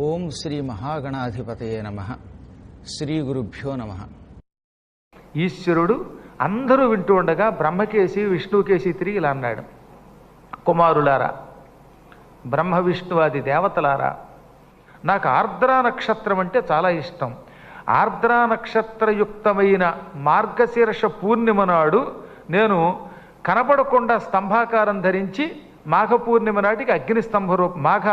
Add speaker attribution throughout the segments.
Speaker 1: ఓం శ్రీ మహాగణాధిపతయే నమ. శ్రీ గురుభ్యో నమ.
Speaker 2: ఈశ్వరుడు అందరూ వింటూ ఉండగా బ్రహ్మకేసి విష్ణుకేసి తిరిగి ఇలా అన్నాడు. కుమారులారా బ్రహ్మ విష్ణువాది దేవతలారా నాకు ఆర్ద్రా నక్షత్రం అంటే చాలా ఇష్టం. ఆర్ద్రా నక్షత్రయుక్తమైన మార్గశీర్ష పూర్ణిమ నాడు నేను కనపడకుండా స్తంభాకారం ధరించి మాఘ పూర్ణిమ నాటికి అగ్నిస్తంభ రూపం మాఘ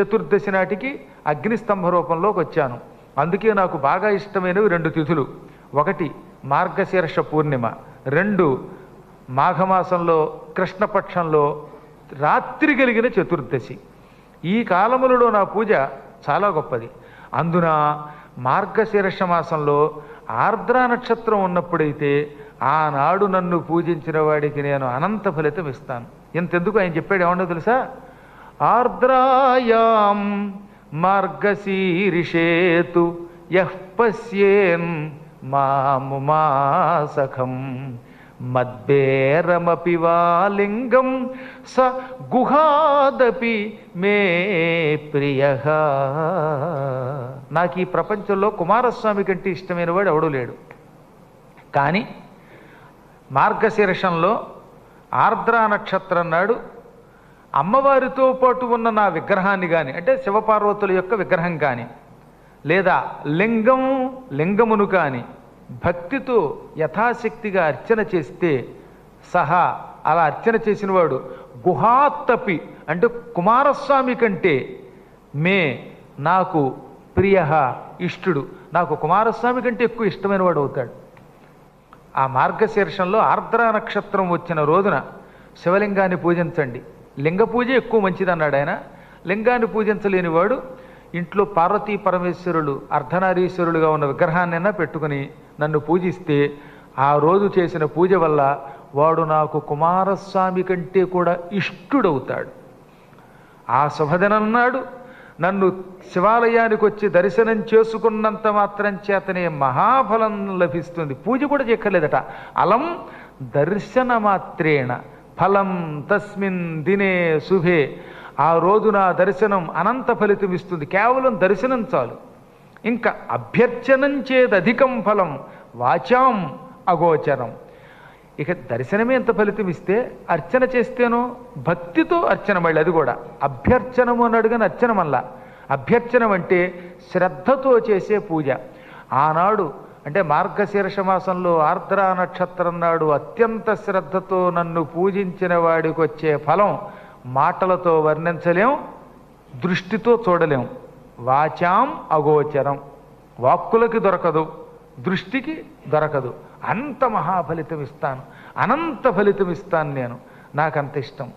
Speaker 2: చతుర్దశి నాటికి అగ్నిస్తంభ రూపంలోకి వచ్చాను. అందుకే నాకు బాగా ఇష్టమైనవి రెండు తిథులు. ఒకటి మార్గశీర్ష పూర్ణిమ. రెండు మాఘమాసంలో కృష్ణపక్షంలో రాత్రి కలిగిన చతుర్దశి. ఈ కాలములలో నా పూజ చాలా గొప్పది. అందున మార్గశీర్ష మాసంలో ఆర్ద్ర నక్షత్రం ఉన్నప్పుడైతే ఆనాడు నన్ను పూజించిన వాడికి నేను అనంత ఫలితం ఇస్తాను. ఇంతెందుకు ఆయన చెప్పాడు ఏమన్నా తెలుసా? ఆర్ద్రాయాం మార్గశీరిషేతు యః పశ్యేన్ మాముమాసఖం మద్బేరమపి వా లింగం స గుహాదపి మే ప్రియ. నాకు ఈ ప్రపంచంలో కుమారస్వామి కంటే ఇష్టమైన వాడు ఎవడూ లేడు. కానీ మార్గశీర్షంలో ఆర్ద్రా నక్షత్రం నాడు అమ్మవారితో పాటు ఉన్న నా విగ్రహాన్ని కానీ అంటే శివపార్వతుల యొక్క విగ్రహం కానీ లేదా లింగం లింగమును కానీ భక్తితో యథాశక్తిగా అర్చన చేస్తే సహా అలా అర్చన చేసినవాడు గుహాత్తపి అంటే కుమారస్వామి కంటే మే నాకు ప్రియ ఇష్టుడు. నాకు కుమారస్వామి కంటే ఎక్కువ ఇష్టమైన వాడు అవుతాడు. ఆ మార్గశీర్షంలో ఆర్ద్ర నక్షత్రం వచ్చిన రోజున శివలింగాన్ని పూజించండి. లింగ పూజ ఎక్కువ మంచిది అన్నాడు ఆయన. లింగాన్ని పూజించలేని వాడు ఇంట్లో పార్వతీ పరమేశ్వరులు అర్ధనారీశ్వరులుగా ఉన్న విగ్రహాన్నైనా పెట్టుకుని నన్ను పూజిస్తే ఆ రోజు చేసిన పూజ వల్ల వాడు నాకు కుమారస్వామి కంటే కూడా ఇష్టుడవుతాడు. ఆ శుభదినం నాడు నన్ను శివాలయానికి వచ్చి దర్శనం చేసుకున్నంత మాత్రం చేతనే మహాఫలం లభిస్తుంది. పూజ కూడా చెక్కలేదట అలం దర్శన మాత్రేణ ఫలం తస్మిన్ దినే శుభే. ఆ రోజు నా దర్శనం అనంత ఫలితం ఇస్తుంది. కేవలం దర్శనం చాలు. ఇంకా అభ్యర్చనం చేదధికం ఫలం. వాచాం అగోచరం. ఇక దర్శనమే ఎంత ఫలితం ఇస్తే అర్చన చేస్తేనో భక్తితో అర్చన మళ్ళీ అది కూడా. అభ్యర్చనము అని అడుగని అర్చన మళ్ళా అభ్యర్చనం అంటే శ్రద్ధతో చేసే పూజ. ఆనాడు అంటే మార్గశీర్ష మాసంలో ఆర్ద్రా నక్షత్రం నాడు అత్యంత శ్రద్ధతో నన్ను పూజించిన వాడికి వచ్చే ఫలం మాటలతో వర్ణించలేం దృష్టితో చూడలేం. వాచాం అగోచరం. వాక్కులకి దొరకదు దృష్టికి దొరకదు. అంత మహాఫలితం ఇస్తాను అనంత ఫలితం ఇస్తాను నేను. నాకు అంత ఇష్టం.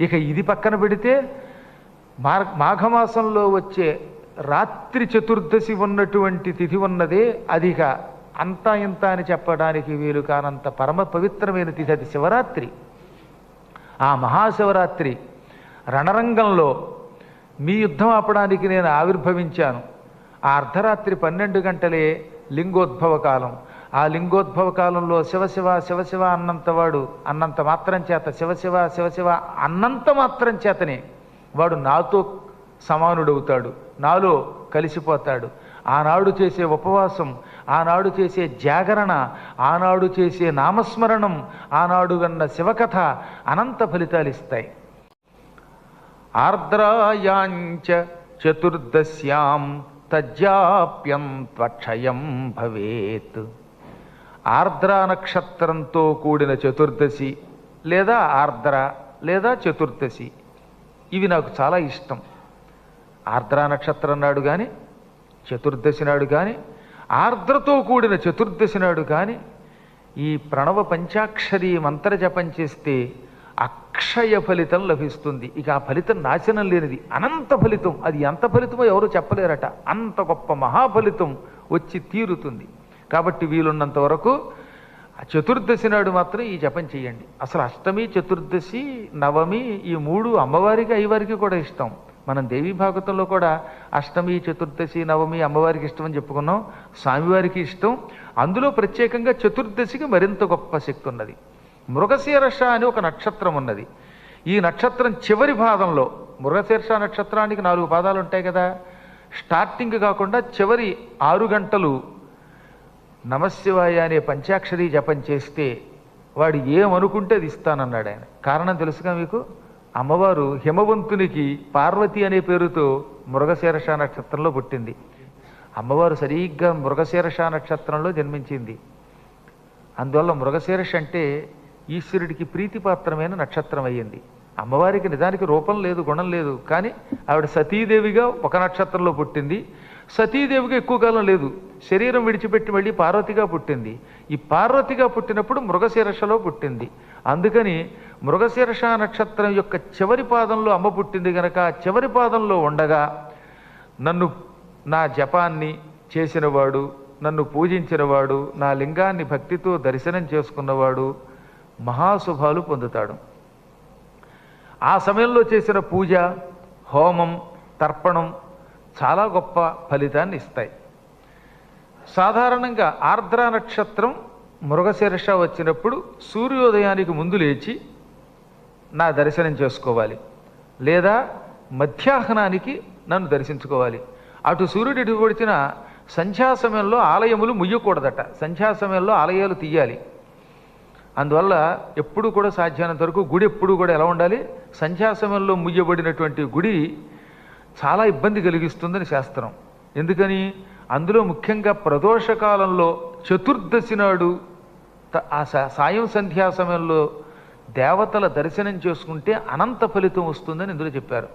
Speaker 2: ఇక ఇది పక్కన పెడితే మార్ మాఘమాసంలో వచ్చే రాత్రి చతుర్దశి ఉన్నటువంటి తిథి ఉన్నదే అదిక అంతా ఇంత అని చెప్పడానికి వీలు కానంత పరమ పవిత్రమైన తిథి అది శివరాత్రి. ఆ మహాశివరాత్రి రణరంగంలో మీ యుద్ధం ఆపడానికి నేను ఆవిర్భవించాను. ఆ అర్ధరాత్రి పన్నెండు గంటలే లింగోద్భవ కాలం. ఆ లింగోద్భవ కాలంలో శివశివ శివశివ అన్నంతవాడు అన్నంత మాత్రం చేత శివశివ శివశివ అన్నంత మాత్రం చేతనే వాడు నాతో సమానుడవుతాడు. నాలో కలిసిపోతాడు. ఆనాడు చేసే ఉపవాసం ఆనాడు చేసే జాగరణ ఆనాడు చేసే నామస్మరణం ఆనాడు విన్న శివకథ అనంత ఫలితాలు ఇస్తాయి. ఆర్ద్రాయాంచ చతుర్దశ్యాం తజ్జాప్యం త్వక్షయం భవేత్. ఆర్ద్రా నక్షత్రంతో కూడిన చతుర్దశి లేదా ఆర్ద్ర లేదా చతుర్దశి. ఇవి నాకు చాలా ఇష్టం. ఆర్ద్రా నక్షత్రం నాడు కానీ చతుర్దశి నాడు కానీ ఆర్ద్రతో కూడిన చతుర్దశి నాడు కానీ ఈ ప్రణవ పంచాక్షరి మంత్ర జపం చేస్తే అక్షయ ఫలితం లభిస్తుంది. ఇక ఆ ఫలితం నాశనం లేనిది అనంత ఫలితం. అది ఎంత ఫలితమో ఎవరు చెప్పలేరట. అంత గొప్ప మహాఫలితం వచ్చి తీరుతుంది. కాబట్టి వీలున్నంత వరకు ఆ చతుర్దశి నాడు మాత్రం ఈ జపం చేయండి. అసలు అష్టమి చతుర్దశి నవమి ఈ మూడు అమ్మవారికి అయ్యవారికి కూడా ఇష్టం. మనం దేవీ భాగవతంలో కూడా అష్టమి చతుర్దశి నవమి అమ్మవారికి ఇష్టం అని చెప్పుకున్నాం. స్వామివారికి ఇష్టం. అందులో ప్రత్యేకంగా చతుర్దశికి మరింత గొప్ప శక్తి ఉన్నది. మృగశీరష అని ఒక నక్షత్రం ఉన్నది. ఈ నక్షత్రం చివరి భాగంలో మృగశీర్ష నక్షత్రానికి నాలుగు పాదాలు ఉంటాయి కదా. స్టార్టింగ్ కాకుండా చివరి ఆరు గంటలు నమశివాయ అనే పంచాక్షరి జపం చేస్తే వాడు ఏమనుకుంటే అది ఇస్తానన్నాడు ఆయన. కారణం తెలుసుగా మీకు? అమ్మవారు హిమవంతునికి పార్వతి అనే పేరుతో మృగశీర్ష నక్షత్రంలో పుట్టింది. అమ్మవారు సరిగ్గా మృగశీర్ష నక్షత్రంలో జన్మించింది. అందువల్ల మృగశీర్ష అంటే ఈశ్వరుడికి ప్రీతిపాత్రమైన నక్షత్రం అయ్యింది. అమ్మవారికి నిజానికి రూపం లేదు గుణం లేదు కానీ ఆవిడ సతీదేవిగా ఒక నక్షత్రంలో పుట్టింది. సతీదేవిగా ఎక్కువ కాలం లేదు. శరీరం విడిచిపెట్టి మళ్ళీ పార్వతిగా పుట్టింది. ఈ పార్వతిగా పుట్టినప్పుడు మృగశీర్షలో పుట్టింది. అందుకని మృగశీర్ష నక్షత్రం యొక్క చివరి పాదంలో అమ్మ పుట్టింది గనక చివరి పాదంలో ఉండగా నన్ను నా జపాన్ని చేసినవాడు నన్ను పూజించినవాడు నా లింగాన్ని భక్తితో దర్శనం చేసుకున్నవాడు మహాశుభాలు పొందుతాడు. ఆ సమయంలో చేసిన పూజ హోమం తర్పణం చాలా గొప్ప ఫలితాన్ని ఇస్తాయి. సాధారణంగా ఆర్ద్ర నక్షత్రం మృగశీర్ష వచ్చినప్పుడు సూర్యోదయానికి ముందు లేచి నా దర్శనం చేసుకోవాలి. లేదా మధ్యాహ్నానికి నన్ను దర్శించుకోవాలి. అటు సూర్యుడు ఇటు పొడిచిన సంధ్యా సమయంలో ఆలయములు ముయ్యకూడదట. సంధ్యా సమయంలో ఆలయాలు తీయాలి. అందువల్ల ఎప్పుడు కూడా సాధ్యమైనంత వరకు గుడి ఎప్పుడు కూడా ఎలా ఉండాలి? సంధ్యా సమయంలో ముయ్యబడినటువంటి గుడి చాలా ఇబ్బంది కలిగిస్తుందని శాస్త్రం. ఎందుకని? అందులో ముఖ్యంగా ప్రదోష కాలంలో చతుర్దశి నాడు త- ఆ సాయం సంధ్యా సమయంలో దేవతల దర్శనం చేసుకుంటే అనంత ఫలితం వస్తుందని ఇందులో చెప్పారు.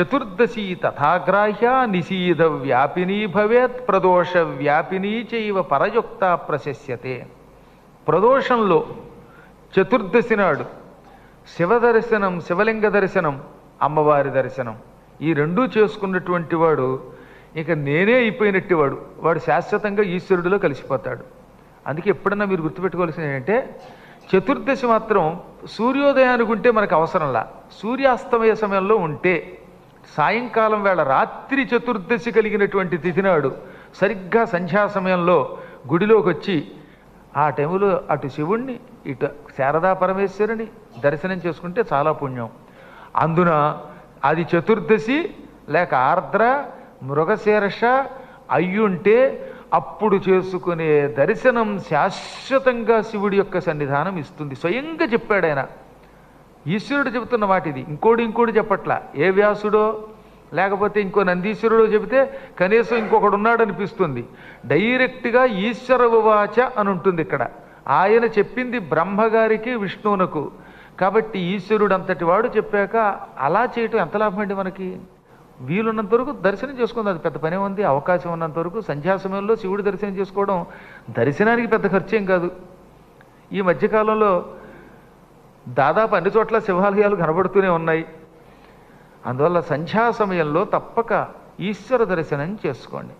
Speaker 2: చతుర్దశి తథాగ్రాహ్య నిశీద వ్యాపినీ భవేత్ ప్రదోష వ్యాపినీ చైవ పరయుక్త ప్రశస్యతే. ప్రదోషంలో చతుర్దశి నాడు శివ దర్శనం శివలింగ దర్శనం అమ్మవారి దర్శనం ఈ రెండూ చేసుకున్నటువంటి వాడు ఇక నేనే అయిపోయినట్టు వాడు వాడు శాశ్వతంగా ఈశ్వరుడిలో కలిసిపోతాడు. అందుకే ఎప్పుడన్నా మీరు గుర్తుపెట్టుకోవాల్సింది ఏంటంటే చతుర్దశి మాత్రం సూర్యోదయానికి ఉంటే మనకు అవసరంలా. సూర్యాస్తమయ సమయంలో ఉంటే సాయంకాలం వేళ రాత్రి చతుర్దశి కలిగినటువంటి తిథినాడు సరిగ్గా సంధ్యా సమయంలో గుడిలోకి వచ్చి ఆ టైంలో అటు శివుణ్ణి ఇటు శారదా పరమేశ్వరుని దర్శనం చేసుకుంటే చాలా పుణ్యం. అందున అది చతుర్దశి లేక ఆర్ద్ర మృగశీర్ష అయ్యుంటే అప్పుడు చేసుకునే దర్శనం శాశ్వతంగా శివుడి యొక్క సన్నిధానం ఇస్తుంది. స్వయంగా చెప్పాడు ఆయన. ఈశ్వరుడు చెబుతున్న వాటిది ఇంకోటి ఇంకోటి చెప్పట్లా. ఏ వ్యాసుడో లేకపోతే ఇంకో నందీశ్వరుడో చెబితే కనీసం ఇంకొకడు ఉన్నాడు అనిపిస్తుంది డైరెక్ట్గా ఈశ్వరవాచ అని ఉంటుంది ఇక్కడ. ఆయన చెప్పింది బ్రహ్మగారికి విష్ణువునకు. కాబట్టి ఈశ్వరుడు అంతటి వాడు చెప్పాక అలా చేయటం ఎంత లాభం అండి మనకి? వీలున్నంత వరకు దర్శనం చేసుకుంది. అది పెద్ద పనే ఉంది. అవకాశం ఉన్నంత వరకు సంధ్యా సమయంలో శివుడి దర్శనం చేసుకోవడం దర్శనానికి పెద్ద ఖర్చేం కాదు. ఈ మధ్యకాలంలో దాదాపు అన్ని చోట్ల శివాలయాలు కనబడుతూనే ఉన్నాయి. అందువల్ల సంధ్యా సమయంలో తప్పక ఈశ్వర దర్శనం చేసుకోండి.